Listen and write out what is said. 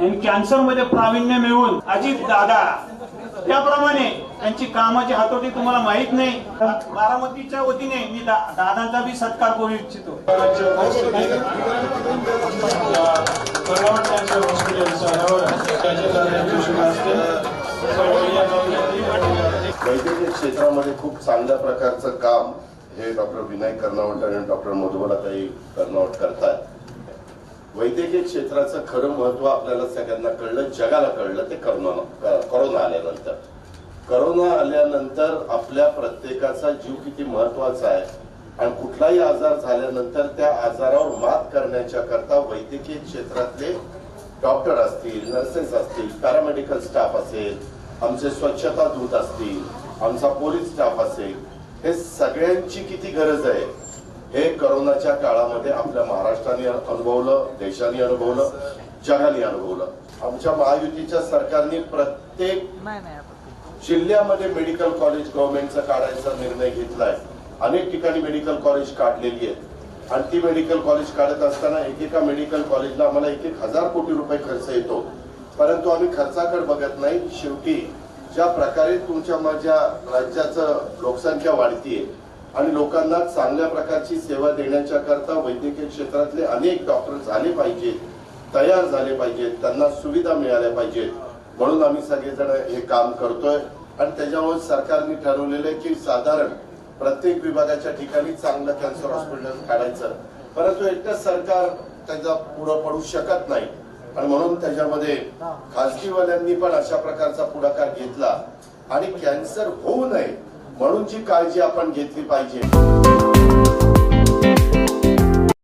आणि कॅन्सरमध्ये प्रावीण्य मिळवून अजित दादा त्याप्रमाणे त्यांची कामाची हातोटी तुम्हाला माहीत नाही. बारामतीच्या वतीने मी दा- दादांचा बी सत्कार करू इच्छितो. वैद्यकीय क्षेत्रामध्ये खूप चांगल्या प्रकारचं काम हे डॉक्टर विनायक कर्नावट आणि डॉक्टर मधुबलाताई कर्नावट करतात. वैद्यकीय क्षेत्राचं खरं महत्त्व आपल्याला सगळ्यांना कळलं जगाला कळलं ते करोना करोना आल्यानंतर. करोना आल्यानंतर आपल्या प्रत्येकाचा जीव किती महत्त्वाचा आहे आणि कुठलाही आजार झाल्यानंतर त्या आजारावर मात करण्याच्या करता वैद्यकीय क्षेत्रातले डॉक्टर असतील नर्सेस असतील पॅरामेडिकल स्टाफ असेल आमचे स्वच्छता दूत असतील आमचा पोलीस स्टाफ असेल हे सगळ्यांची किती गरज आहे? हे करोनाच्या काळामध्ये आपल्या महाराष्ट्राने अनुभवलं देशाने अनुभवलं जगाने अनुभवलं. आमच्या महायुतीच्या सरकारने प्रत्येक जिल्ह्यामध्ये मेडिकल कॉलेज गव्हर्नमेंटचा काढायचा निर्णय घेतलाय. अनेक ठिकाणी मेडिकल कॉलेज काढलेली आहेत. आणि ती मेडिकल कॉलेज काढत असताना एकेका मेडिकल कॉलेजला आम्हाला एक एक हजार कोटी रुपये खर्च येतो. परंतु आम्ही खर्चाकडे बघत नाही. शेवटी ज्या प्रकारे तुमच्या माझ्या राज्याचं लोकसंख्या वाढतीये आणि लोकांना चांगल्या प्रकारची सेवा देण्याच्या करता वैद्यकीय क्षेत्रातले अनेक डॉक्टर झाले पाहिजेत तयार झाले पाहिजेत त्यांना सुविधा मिळाल्या पाहिजेत. म्हणून आम्ही सगळेजण हे काम करतोय आणि त्याच्यामुळे सरकारने ठरवलेलं आहे की साधारण प्रत्येक विभागाच्या ठिकाणी चांगलं कॅन्सर हॉस्पिटल काढायचं. परंतु एकटंच सरकार त्याचा पुढं पडू शकत नाही. आणि म्हणून त्याच्यामध्ये खासगीवाल्यांनी पण अशा प्रकारचा पुढाकार घेतला आणि कॅन्सर होऊ नये म्हणून जी काळजी आपण घेतली पाहिजे.